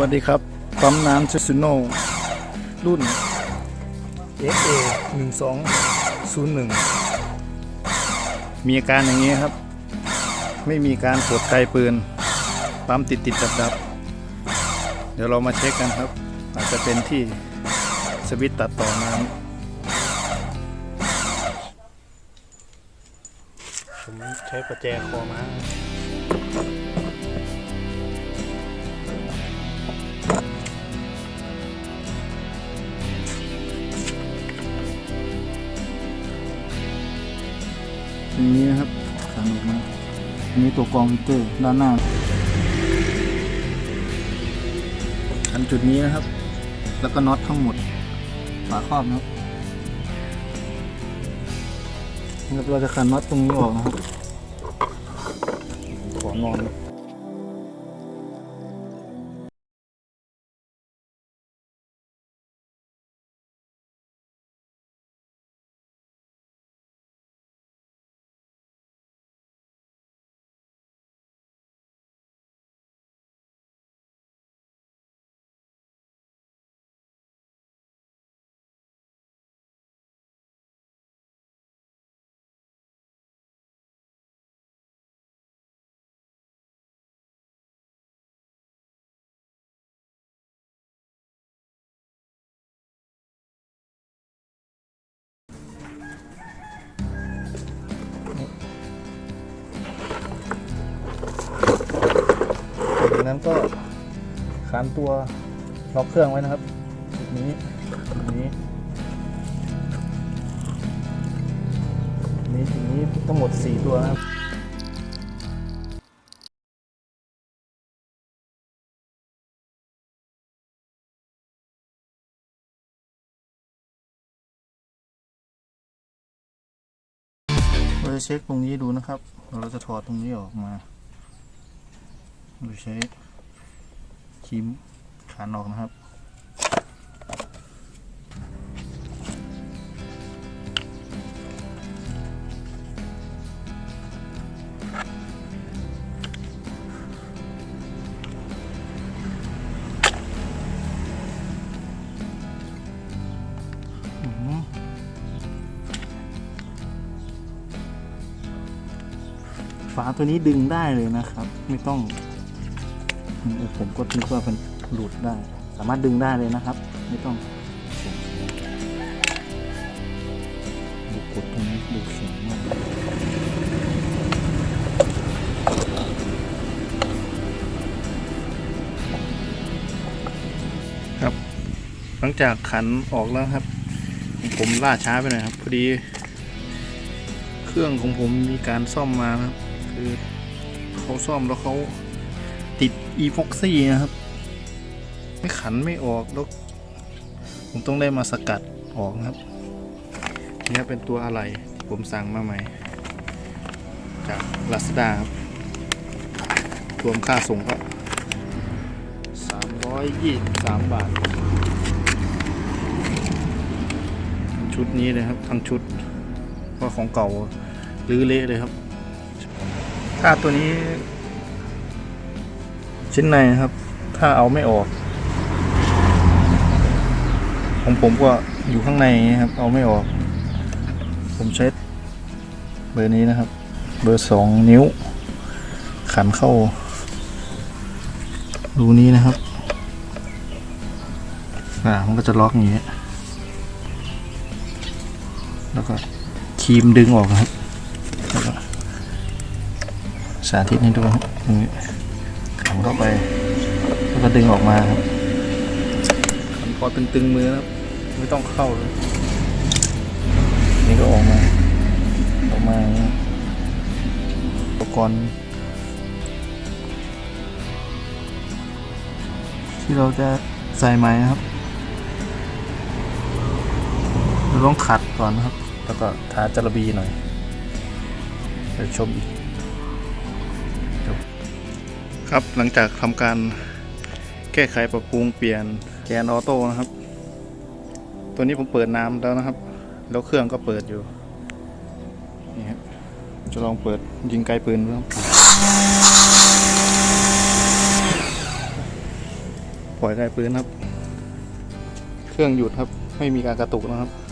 วัสดีครับปั๊มน้ำเชสโนรุ่น FA 1 2 0 1 มีอาการอย่างนี้ครับ ไม่มีการปลดไกลปืนปั๊มติดติดดับดับเดี๋ยวเรามาเช็คกันครับ อาจจะเป็นที่สวิตตัดต่อน้ำผมใช้ประแจคอมา อย่างนี้นะครับขันออกมาอันนี้ตัวกรองมิเตอร์ด้านหน้าขันจุดนี้นะครับ แล้วก็น็อตทั้งหมดฝาครอบนะครับนะครับเราจะขันน็อตตรงนี้ออกนะครับขอนอน จากนั้นก็ขานตัวล็อกเครื่องไว้นะครับจุดนี้จุดนี้นี้จุดนี้ทั้งหมด 4 ตัวนะครับเราจะเช็คตรงนี้ดูนะครับ เราจะถอดตรงนี้ออกมา โดยใช้ครีมขานออกนะครับฝาตัวนี้ดึงได้เลยนะครับ ไม่ต้อง ผมก็คิดว่ามันหลุดได้ สามารถดึงได้เลยนะครับ ไม่ต้องดูกดตรงนี้ดูเสียงมากครับ หลังจากขันออกแล้วครับ ผมล่าช้าไปหน่อยครับ พอดีเครื่องของผมมีการซ่อมมานะครับ คือเขาซ่อมแล้วเขา อีพ็อกซี่นะครับ ไม่ขันไม่ออกแล้วผมต้องได้มาสกัดออกครับนี่ครับเป็นตัวอะไรที่ผมสั่งมาใหม่ จากลาซาด้าครับ รวมค่าส่งก็323บาท ชุดนี้เลยครับ ทั้งชุดเพราของเก่า รื้อเละเลยครับ ถ้าตัวนี้ ชิ้นในนะครับ ถ้าเอาไม่ออก ของผมก็อยู่ข้างในนะครับ เอาไม่ออก ผมใช้เบอร์นี้นะครับ เบอร์สองนิ้ว ขันเข้ารูนี้นะครับ อ่า มันก็จะล็อกอย่างนี้ย แล้วก็ครีมดึงออกครับแล้วก็สาธิตให้ดูครับตรงนี้ ขันเข้าไป แล้วก็ดึงออกมาครับขันพอตึงๆมือนะครับ ไม่ต้องเข้าเลยนี่ก็ออกมา ออกมาอย่างนี้อุปกรณ์ที่เราจะใส่ไม้นะครับเราต้องขัดก่อนนะครับ แล้วก็ทาจระบีหน่อยเดี๋ยวชมอีก ครับหลังจากทำการแก้ไขปรับปรุงเปลี่ยนแกนออโต้นะครับ ตัวนี้ผมเปิดน้ำแล้วนะครับ แล้วเครื่องก็เปิดอยู่นี่ครับจะลองเปิดยิงไกลปืนดูครับปล่อยไกลปืนครับ เครื่องหยุดครับไม่มีการกระตุกนะครับนี่ครับ